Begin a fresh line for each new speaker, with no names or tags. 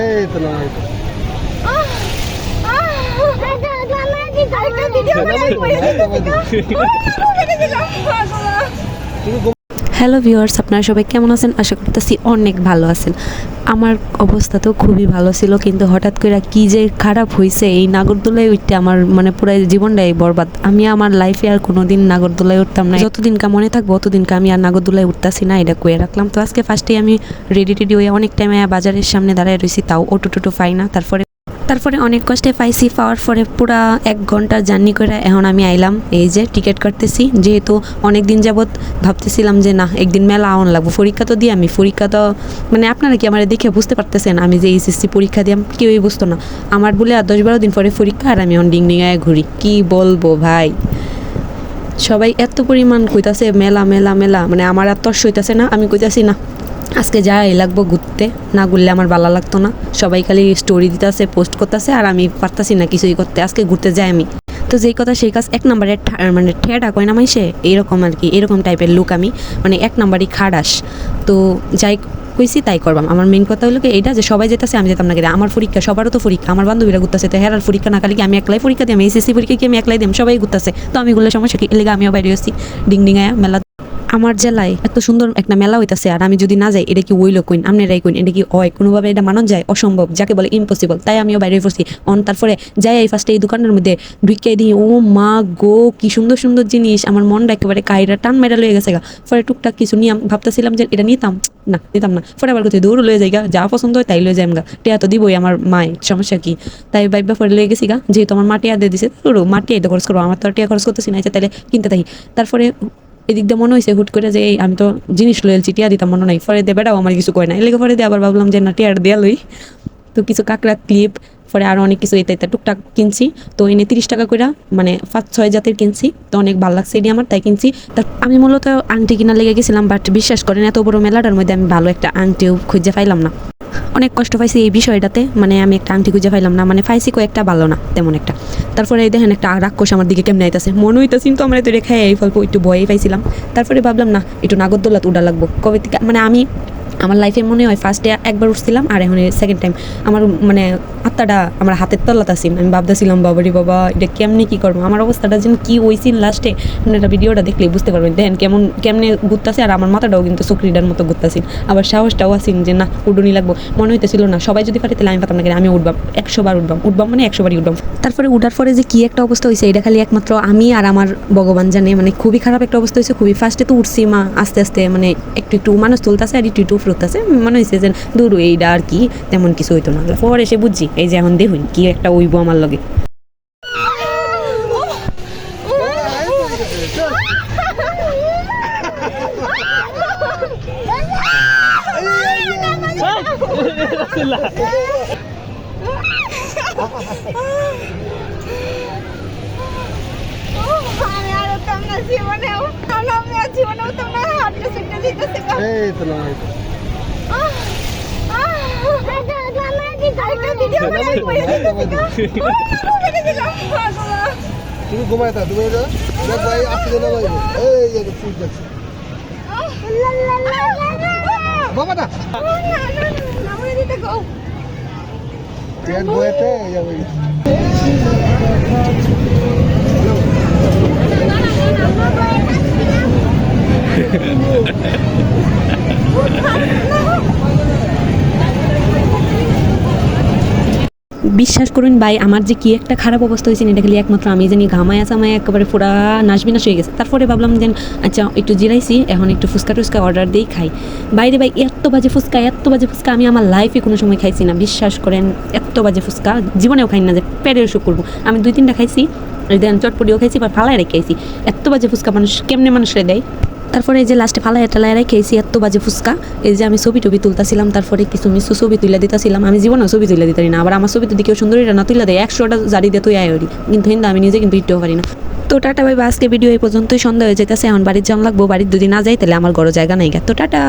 এই তো না তুমি
হ্যালো ভিউয়ার্স আপনারা সবাই কেমন আছেন? আশা করতেছি অনেক ভালো আছেন। আমার অবস্থা তো খুবই ভালো ছিল, কিন্তু হঠাৎ করে কি যে খারাপ হয়েছে এই নাগরদোলায় উঠতে আমার মানে পুরো জীবনটাই বরবাদ। আমি আমার লাইফে আর কোনো দিন নাগরদোলায় উঠতাম না। যতদিনকা মনে থাকব অতদিনকা আমি আর নাগরদোলায় উঠতাছি না, এটা কয়ে রাখলাম। তো আজকে ফার্স্টে আমি রেডি টেডি হয়ে অনেক টাইমে বাজারের সামনে দাঁড়ায় রয়েছি তাও অটো টোটো পাই না, তারপরে তারপরে অনেক কষ্টে পাইছি, পাওয়ার পরে পুরা এক ঘণ্টা জার্নি করে এখন আমি আইলাম। এই যে টিকিট কাটতেছি, যেহেতু অনেক দিন যাবৎ ভাবতেছিলাম যে না, একদিন মেলা আওয়ান লাগবো। পরীক্ষা তো দিই আমি পরীক্ষা তো মানে আপনারা কি আমার দেখে বুঝতে পারতেছেন? আমি যে এইচএসসি পরীক্ষা দিলাম কেউই বুঝতো না। আমার বলে আর দশ বারো দিন পরে পরীক্ষা আর আমি অন ডিং ডিঙায় ঘুরি। কি বলব ভাই? সবাই এত পরিমাণ কইতাছে, মেলা মেলা মেলা। মানে আমার আর তর্স হইতাছে না, আমি কইতাছি না। আজকে যাই লাগবো ঘুরতে, না ঘুরলে আমার ভালো লাগতো না। সবাই খালি স্টোরি দিতেছে পোস্ট করতেছে, আর আমি পারতাছি না কিছুই করতে। আজকে ঘুরতে যাই আমি। তো যেই কথা সেই কাজ এক নম্বরে মানে ঠেটা কয় না মাইসে? এইরকম আর কি, এরকম টাইপের লুক আমি মানে এক নম্বরই খাড়াস। তো যাই কইছি তাই করবাম। আমার মেন কথা হলো কি এইটা যে সবাই যেতেছে, আমি যেতাম না কেটে আমার পরীক্ষা, সবারও তো পরীক্ষা। আমার বান্ধবীরা ঘুরতেছে, তো হেরার পরীক্ষা না খালি কি আমি একলাই পরীক্ষা দিই আমি এসএসসি পরীক্ষা কি আমি একলাই দিই সবাই ঘুরতেছে। তো আমি গুলো সমস্যা কি? এলাকা আমিও বাইরে আসছি ডিং ডিঙায়া, মেলা আমার জেলায় এত সুন্দর একটা মেলা হইতাছে আর আমি যদি না যাই, এটা কি ওইলো কইন? আপনারাই কইন, এটা কি হয়? কোনোভাবে এটা মানন যায়? অসম্ভব। যাকে বলে ইম্পসিবল তাই আমিও বাইরে পড়ছি। অন তারপরে যাই এই ফার্স্টে এই দোকানের মধ্যে ঢুকিয়ে দিই। ও মা গো, কি সুন্দর সুন্দর জিনিস। আমার মনটা একেবারে কাইরা টান মেরা লয়ে গেছে গা। পরে টুকটাক কিছু নিয়ে ভাবতেছিলাম যে এটা নিতাম। না নিতাম না। পরে আবার কোথায় দৌড় লয়ে যাই গা যা পছন্দ হয় তাই লয়ে যাই গা। টিয়া তো দিবই আমার মায়ের, সমস্যা কি? তাই বাইবা পরে লয়ে গেছি গা। যেহেতু আমার মা টিয়া দিয়ে দিছে তোরও মা টিয়া খরচ করব। আমার তো টিয়া খরচ করতেছি না। আচ্ছা তাহলে কিনতে থাকি তারপরে এদিক দিয়ে মনে হয়েছে হুট করে যে এই আমি তো জিনিস লয়েছি টিয়া দিতাম, মনে নাই। ফরে দিয়ে বেটাও আমার কিছু কয় না এলাকা ফরে দিয়ে আবার ভাবলাম যে, না টিয়ার দেয়া লই। তো কিছু কাঁকড়া ক্লিপ পরে আরও অনেক কিছু এটা এটা টুকটাক কিনছি। তো এনে তিরিশ টাকা করে মানে পাঁচ, ছয় জাতের কিনছি। তো অনেক ভালো লাগছে, এটি আমার, তাই কিনছি। তা আমি মূলত আংটি কিনা লেগে গেছিলাম, বাট বিশ্বাস করেন, এত বড় মেলাটার মধ্যে আমি ভালো একটা আংটিও খুঁজে পাইলাম না। অনেক কষ্ট পাইছি এই বিষয়টাতে। মানে আমি একটা আংটি খুঁজে পাইলাম না মানে পাইছি কয়েকটা, ভালো না, তেমন একটা। তারপরে এই দেখেন একটা রাক্ষস আমার দিকে কেমন আইতাছে। মনে হইতাছে তো আমরা তো রেখে এই ফল্প একটু ভয়ই পাইছিলাম। তারপরে ভাবলাম, না, একটু নাগরদোলাত উড়া লাগবো। কবে থেকে মানে আমি আমার লাইফে মনে হয় ফার্স্টে একবার উঠছিলাম আর এখন সেকেন্ড টাইম আমার মানে আত্মাটা আমার হাতের তলাত আসিন আমি ভাবতেছিলাম, বাবারি বাবা, এটা কেমনি কী করব? আমার অবস্থাটা যেন কী হয়েছিল লাস্টে এটা ভিডিওটা দেখলে বুঝতে পারবেন। দেখেন কেমন, কেমনে ঘুরতেছে আর আমার মাথাটাও কিন্তু চকরিটার মতো ঘুরতেছি। আবার সাহসটাও আসিন যে, না, উডুনি লাগবো। মনে হইতেছিল না, সবাই যদি পারে তাহলে আমি পাতাম না আমি উঠবাম, একশো বার উঠবাম। উঠবাম মানে একশো বারই উঠবাম। তারপরে উঠার পরে যে কী একটা অবস্থা হয়েছে এটা খালি একমাত্র আমি আর আমার ভগবান জানে। মানে খুবই খারাপ একটা অবস্থা হয়েছে খুবই ফার্স্টে তো উঠছি মা, আস্তে আস্তে মানে একটু একটু মানুষ তুলতেছে আর একটু একটু ফুরতেছে মনে হয়েছে যে, দূর এইটা আর কি, তেমন কিছু হইতো না। পরে এসে বুঝছি, এই যে এখন দেখুন কি একটা উইব আমার লগে।
জীবনেও আমি আর জীবনে না হাঁটতে শিখতে শিখতে
এই তো না এই তো। তুমি তুমি দেখ ভাই আসতে না ভাই এই যে যাচ্ছে
নামে
পেট বয়েতে যাবে
বিশ্বাস করুন ভাই, আমার যে কি একটা খারাপ অবস্থা হয়েছে, এটা খালি একমাত্র আমি জানি। ঘামায় আসামায় একেবারে পুরা নাচবিনাশ হয়ে গেছে। তারপরে ভাবলাম যে আচ্ছা একটু জিরাইছি এখন একটু ফুচকা টুচকা অর্ডার দিয়েই খাই। বাইরে ভাই, এত বাজে ফুচকা, এত বাজে ফুচকা, আমি আমার লাইফে কোনো সময় খাইছি না। বিশ্বাস করেন, এত বাজে ফুচকা, জীবনেও খাই না যে পেটের অসুখ করব। আমি দুই তিনটা খাইছি, দেন চটপটিও খাইছি বা ফালাই রেখে খাইছি এত বাজে ফুচকা মানুষ কেমনে মানুষরে দেয়? তারপরে এই যে লাস্টে ফালাই টালাই রেখেছি এত বাজে ফুচকা। এই যে আমি ছবি টবি তুলতাছিলাম, তারপরে কিছু মিশু ছবি তুলে দিতেছিলাম। আমি জীবনে ছবি তুলে দিতে পারি না, আবার আমার ছবি তো কেউ সুন্দরীরা না তুলে দেয়, একশোটা জারি দিয়ে তুই আয় কিন্তু হিন্দা আমি নিজে কিন্তু ইটতেও পারি না। তো টাটা ভাই আজকে ভিডিও এই পর্যন্তই, সন্ধ্যা হয়ে যেতেছে এখন বাড়ির জন লাগবো, বাড়ির যদি না যাই তাহলে আমার গড় জায়গা নাই তো টাটা।